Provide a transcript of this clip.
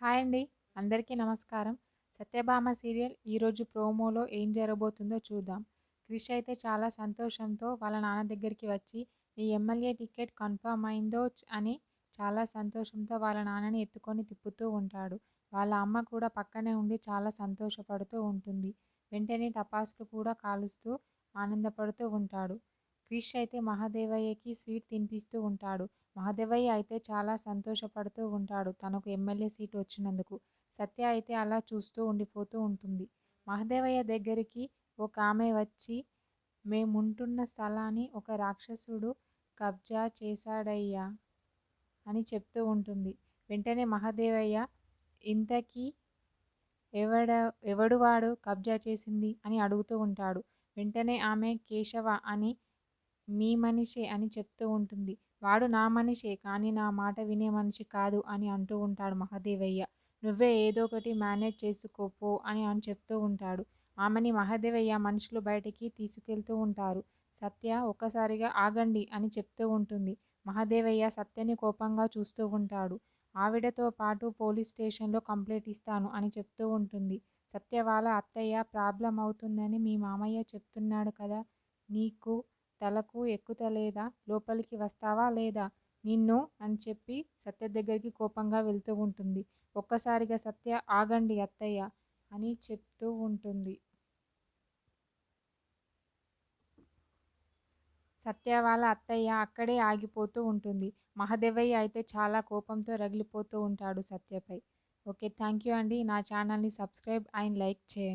Hi అండి. అందరికీ నమస్కారం. సత్యభామ సీరియల్ ఈరోజు ప్రోమోలో ఏం జరగబోతుందో చూద్దాం. క్రిష్ అయితే చాలా సంతోషంతో వాళ్ళ నాన్న దగ్గరికి వచ్చి ఈ ఎమ్మెల్యే టికెట్ కన్ఫర్మ్ అయిందో అని చాలా సంతోషంతో వాళ్ళ నాన్నని ఎత్తుకొని తిప్పుతూ ఉంటాడు. వాళ్ళ అమ్మ కూడా పక్కనే ఉండి చాలా సంతోషపడుతూ ఉంటుంది. వెంటనే టపాసులు కూడా కాలుస్తూ ఆనందపడుతూ ఉంటాడు. క్రిష్ అయితే మహాదేవయ్యకి స్వీట్ తినిపిస్తూ ఉంటాడు. మహాదేవయ్య అయితే చాలా సంతోషపడుతూ ఉంటాడు. తనకు ఎమ్మెల్యే సీట్ వచ్చినందుకు. సత్య అయితే అలా చూస్తూ ఉండిపోతూ ఉంటుంది. మహదేవయ్య దగ్గరికి ఒక ఆమె వచ్చి మేముంటున్న స్థలాన్ని ఒక రాక్షసుడు కబ్జా చేశాడయ్యా అని చెప్తూ ఉంటుంది. వెంటనే మహాదేవయ్య ఇంతకీ ఎవడ ఎవడు వాడు కబ్జా చేసింది? అని అడుగుతూ ఉంటాడు. వెంటనే ఆమె కేశవ అని మీ మనిషి అని చెప్తూ ఉంటుంది. వాడు నా మనిషే కానీ నా మాట వినే మనిషి కాదు అని అంటూ ఉంటాడు మహాదేవయ్య. నువ్వే ఏదో ఒకటి మేనేజ్ చేసుకోపో అని అని చెప్తూ ఉంటాడు. ఆమెని మహాదేవయ్య మనుషులు బయటికి తీసుకెళ్తూ ఉంటారు. సత్య ఒక్కసారిగా ఆగండి అని చెప్తూ ఉంటుంది. మహాదేవయ్య సత్యని కోపంగా చూస్తూ ఉంటాడు. ఆవిడతో పాటు పోలీస్ స్టేషన్లో కంప్లైంట్ ఇస్తాను అని చెప్తూ ఉంటుంది. సత్య వాళ్ళ అత్తయ్య ప్రాబ్లం అవుతుందని మీ మామయ్య చెప్తున్నాడు కదా నీకు తలకు ఎక్కుతలేదా లోపలికి వస్తావా లేదా? నిన్ను అని చెప్పి సత్య దగ్గరికి కోపంగా వెళ్తూ ఉంటుంది. ఒక్కసారిగా సత్య ఆగండి అత్తయ్య అని చెప్తూ ఉంటుంది. సత్య వాళ్ళ అత్తయ్య అక్కడే ఆగిపోతూ ఉంటుంది. మహదేవయ్య అయితే చాలా కోపంతో రగిలిపోతూ ఉంటాడు సత్యపై. ఓకే థ్యాంక్ యూ అండి. నా ఛానల్ని సబ్స్క్రైబ్ అండ్ లైక్ చేయండి.